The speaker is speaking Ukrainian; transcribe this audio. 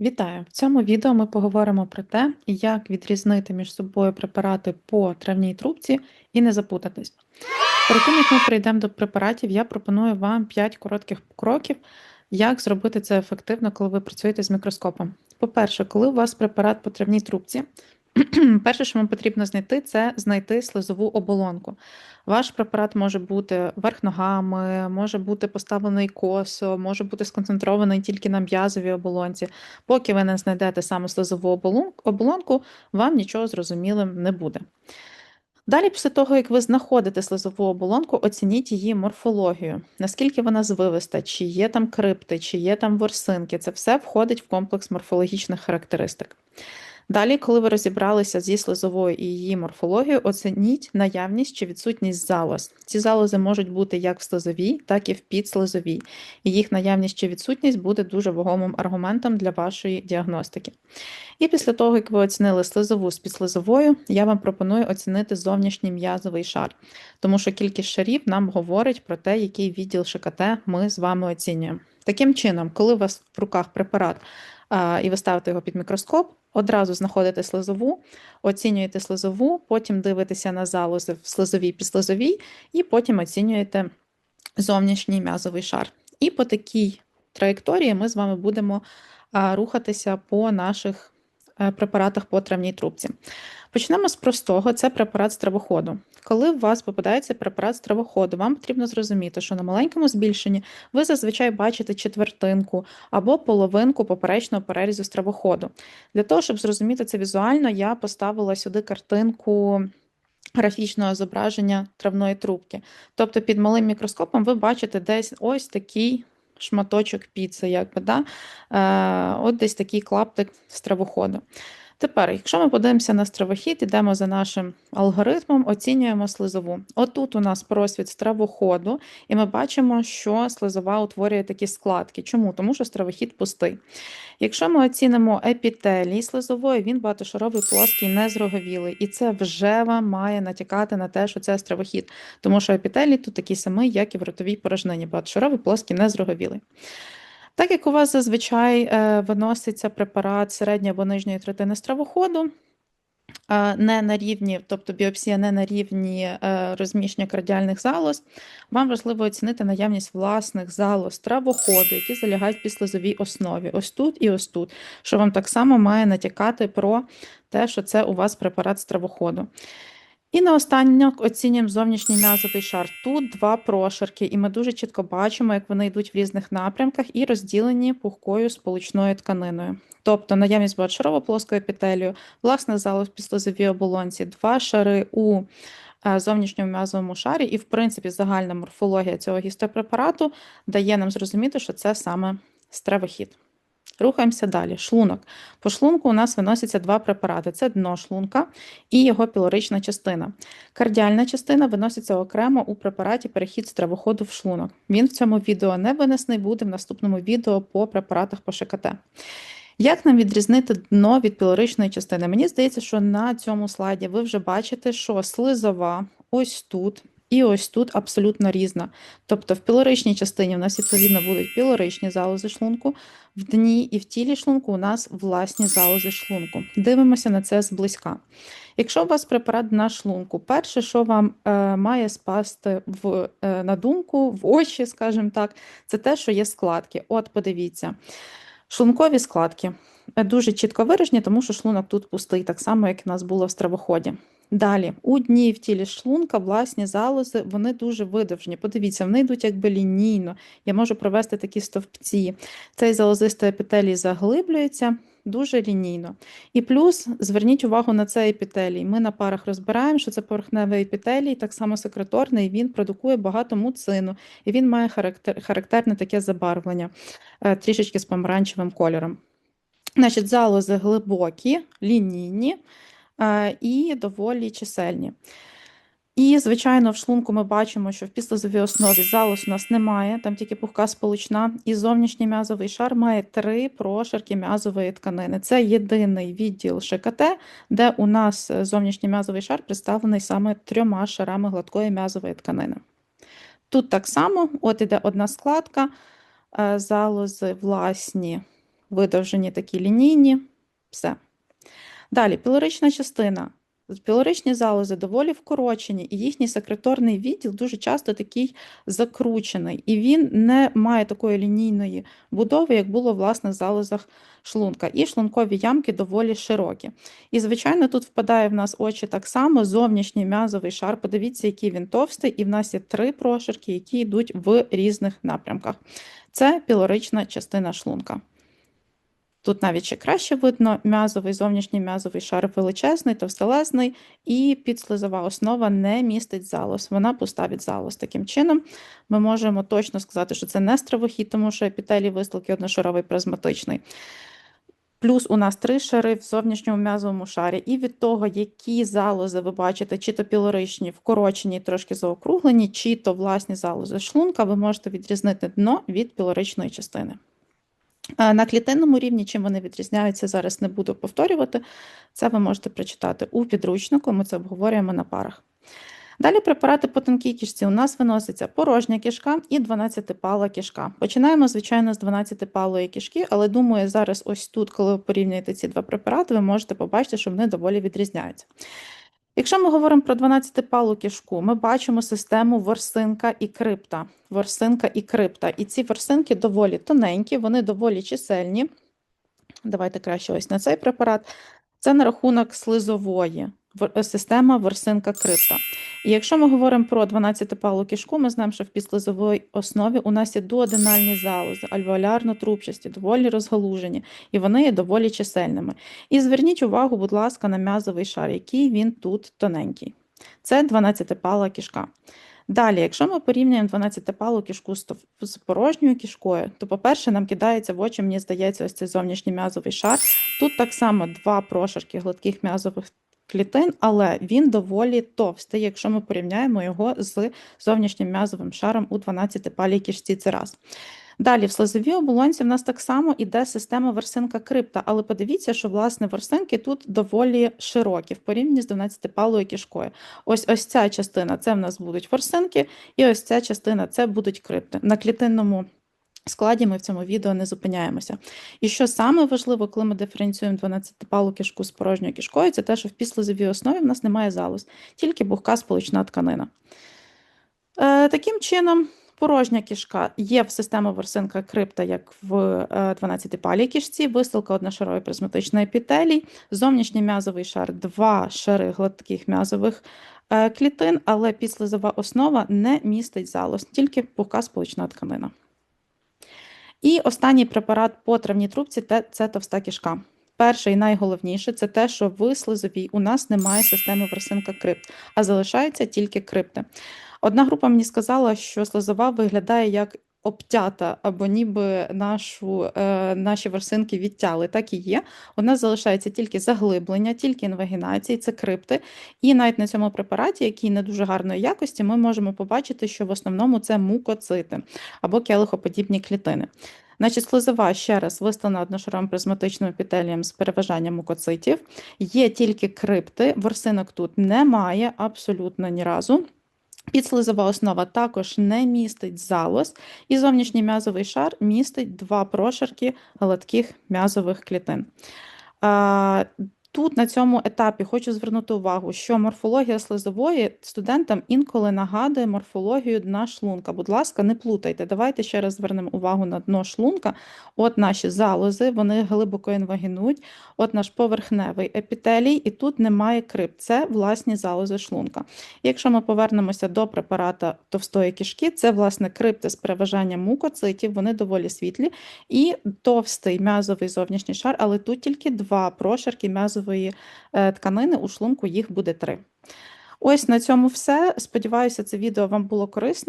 Вітаю! В цьому відео ми поговоримо про те, як відрізнити між собою препарати по травній трубці і не запутатись. Перед тим, як ми перейдемо до препаратів, я пропоную вам 5 коротких кроків, як зробити це ефективно, коли ви працюєте з мікроскопом. По-перше, коли у вас препарат по травній трубці, перше, що вам потрібно знайти, це знайти слизову оболонку. Ваш препарат може бути верх ногами, може бути поставлений косо, може бути сконцентрований тільки на м'язовій оболонці. Поки ви не знайдете саме слизову оболонку, вам нічого зрозумілим не буде. Далі, після того, як ви знаходите слизову оболонку, оцініть її морфологію, наскільки вона звивиста, чи є там крипти, чи є там ворсинки. Це все входить в комплекс морфологічних характеристик. Далі, коли ви розібралися зі слизовою і її морфологією, оцініть наявність чи відсутність залоз. Ці залози можуть бути як в слизовій, так і в підслизовій. І їх наявність чи відсутність буде дуже вагомим аргументом для вашої діагностики. І після того, як ви оцінили слизову з підслизовою, я вам пропоную оцінити зовнішній м'язовий шар, тому що кількість шарів нам говорить про те, який відділ ШКТ ми з вами оцінюємо. Таким чином, коли у вас в руках препарат і ви ставите його під мікроскоп, одразу знаходите слизову, оцінюєте слизову, потім дивитеся на залози в слизовій підслизовій, і потім оцінюєте зовнішній м'язовий шар. І по такій траєкторії ми з вами будемо рухатися по наших препаратах по травній трубці. Почнемо з простого: це препарат стравоходу. Коли у вас попадається препарат стравоходу, вам потрібно зрозуміти, що на маленькому збільшенні ви зазвичай бачите четвертинку або половинку поперечного перерізу стравоходу. Для того, щоб зрозуміти це візуально, я поставила сюди картинку. Графічного зображення травної трубки. Тобто під малим мікроскопом ви бачите десь ось такий шматочок піци, якби, да? Е, от десь такий клаптик стравоходу. Тепер, якщо ми подивимося на стравохід, йдемо за нашим алгоритмом, оцінюємо слизову. Отут у нас просвіт стравоходу, і ми бачимо, що слизова утворює такі складки. Чому? Тому що стравохід пустий. Якщо ми оцінимо епітелій слизової, він багатошаровий, плоский, незроговілий. І це вже вам має натякати на те, що це стравохід. Тому що епітелій тут такий самий, як і в ротовій порожнині. Багатошаровий, плоский, незроговілий. Так як у вас зазвичай е, виноситься препарат середньої або нижньої третини стравоходу, е, не на рівні, тобто біопсія не на рівні е, розміщення кардіальних залоз, вам важливо оцінити наявність власних залоз стравоходу, які залягають в підслизовій основі. Ось тут і ось тут, що вам так само має натякати про те, що це у вас препарат стравоходу. І наостанок оцінюємо зовнішній м'язовий шар. Тут два прошарки, і ми дуже чітко бачимо, як вони йдуть в різних напрямках і розділені пухкою сполучною тканиною. Тобто наявність багатошарово плоскої епітелію, власне, залу в підслизовій оболонці, два шари у е, зовнішньому м'язовому шарі, і, в принципі, загальна морфологія цього гістопрепарату дає нам зрозуміти, що це саме стравохід. Рухаємося далі. Шлунок. По шлунку у нас виносяться два препарати: це дно шлунка і його пілорична частина. Кардіальна частина виноситься окремо у препараті перехід з травоходу в шлунок. Він в цьому відео не винесений, буде в наступному відео по препаратах по ШКТ. Як нам відрізнити дно від пілоричної частини? Мені здається, що на цьому слайді ви вже бачите, що слизова ось тут. І ось тут абсолютно різна. Тобто в пілоричній частині у нас, відповідно, будуть пілоричні залози шлунку, в дні і в тілі шлунку у нас власні залози шлунку. Дивимося на це зблизька. Якщо у вас препарат на шлунку, перше, що вам е, має спасти в, е, на думку, в очі, скажімо так, це те, що є складки. От, подивіться, шлункові складки е, дуже чітко виражені, тому що шлунок тут пустий, так само, як у нас було в стравоході. Далі, у дні в тілі шлунка власні залози, вони дуже видовжні. Подивіться, вони йдуть якби лінійно. Я можу провести такі стовпці. Цей залозистий епітелій заглиблюється дуже лінійно. І плюс зверніть увагу на цей епітелій. Ми на парах розбираємо, що це поверхневий епітелій, так само секреторний, він продукує багато муцину, і він має характер, характерне таке забарвлення, е, трішечки з помаранчевим кольором. Значить, Залози глибокі, лінійні і доволі чисельні. І, звичайно, в шлунку ми бачимо, що в післязовій основі залоз у нас немає, там тільки пухка сполучна, і зовнішній м'язовий шар має три прошарки м'язової тканини. Це єдиний відділ ШКТ, де у нас зовнішній м'язовий шар представлений саме трьома шарами гладкої м'язової тканини. Тут так само от іде одна складка, залози власні видовжені такі лінійні. Все. Далі, пілорична частина. Пілоричні залози доволі вкорочені, і їхній секреторний відділ дуже часто такий закручений, і він не має такої лінійної будови, як було власне в залозах шлунка. І шлункові ямки доволі широкі. І, звичайно, тут впадає в нас очі так само зовнішній м'язовий шар. Подивіться, який він товстий, і в нас є три прошарки, які йдуть в різних напрямках. Це пілорична частина шлунка. Тут навіть ще краще видно м'язовий, зовнішній м'язовий шар величезний, товстелезний, і підслизова основа не містить залоз. Вона пуста від залоз. Таким чином, ми можемо точно сказати, що це не стравохід, тому що епітелій вистилки одношаровий призматичний. Плюс у нас три шари в зовнішньому м'язовому шарі, і від того, які залози ви бачите, чи то пілоричні, вкорочені, трошки заокруглені, чи то власні залози шлунка, ви можете відрізнити дно від пілоричної частини. На клітинному рівні, чим вони відрізняються, зараз не буду повторювати. Це ви можете прочитати у підручнику, ми це обговорюємо на парах. Далі препарати по тонкій кишці. У нас виноситься порожня кишка і 12-пала кишка. Починаємо, звичайно, з 12-палої кишки, але думаю, зараз ось тут, коли ви порівнюєте ці два препарати, ви можете побачити, що вони доволі відрізняються. Якщо ми говоримо про 12-палу кішку, ми бачимо систему ворсинка і крипта. Ворсинка і крипта. І ці ворсинки доволі тоненькі, вони доволі чисельні. Давайте краще ось на цей препарат. Це на рахунок слизової система ворсинка крипта. І якщо ми говоримо про 12-палу кишку, ми знаємо, що в підслизовій основі у нас є дуоденальні залози, альвеолярно-трубчасті, доволі розгалужені, і вони є доволі чисельними. І зверніть увагу, будь ласка, на м'язовий шар, який він тут тоненький. Це 12-пала кишка. Далі, якщо ми порівнюємо 12-палу кишку з порожньою кишкою, то, по-перше, нам кидається в очі, мені здається, ось цей зовнішній м'язовий шар. Тут так само два прошарки гладких м'язових клітин, але він доволі товстий, якщо ми порівняємо його з зовнішнім м'язовим шаром у 12-палій кишці. Це раз. Далі, в слизовій оболонці в нас так само іде система ворсинка крипта, але подивіться, що власне ворсинки тут доволі широкі в порівнянні з 12-палою кишкою. Ось ось ця частина це в нас будуть ворсинки, і ось ця частина це будуть крипти. На клітинному складі ми в цьому відео не зупиняємося. І що саме важливо, коли ми диференціюємо 12-палу кишку з порожньою кишкою, це те, що в підслизовій основі в нас немає залоз, тільки бухка сполучна тканина. Е, таким чином, порожня кишка є в системі ворсинка крипта, як в е, 12-палій кишці, вистилка одношарової призматичної епітелій, зовнішній м'язовий шар, два шари гладких м'язових е, клітин, але підслизова основа не містить залоз, тільки пухка сполучна тканина. І останній препарат по травній трубці це товста кишка. Перше і найголовніше це те, що в слизовій у нас немає системи ворсинка крипт, а залишаються тільки крипти. Одна група мені сказала, що слизова виглядає як обтята, або ніби нашу, е, наші ворсинки відтяли. Так і є. У нас залишається тільки заглиблення, тільки інвагінації, це крипти. І навіть на цьому препараті, який не дуже гарної якості, ми можемо побачити, що в основному це мукоцити або келихоподібні клітини. Значить, слизова ще раз виставлена одношаровим призматичним епітелієм з переважанням мукоцитів. Є тільки крипти, ворсинок тут немає абсолютно ні разу. Підслизова основа також не містить залоз, і зовнішній м'язовий шар містить два прошарки гладких м'язових клітин. Тут на цьому етапі хочу звернути увагу, що морфологія слизової студентам інколи нагадує морфологію дна шлунка. Будь ласка, не плутайте. Давайте ще раз звернемо увагу на дно шлунка. От наші залози, вони глибоко інвагінують. От наш поверхневий епітелій, і тут немає крип. Це власні залози шлунка. Якщо ми повернемося до препарата товстої кишки, це власне крипти з переважанням мукоцитів, вони доволі світлі, і товстий м'язовий зовнішній шар, але тут тільки два прошарки м'язової е, тканини, у шлунку їх буде три. Ось на цьому все. Сподіваюся, це відео вам було корисним.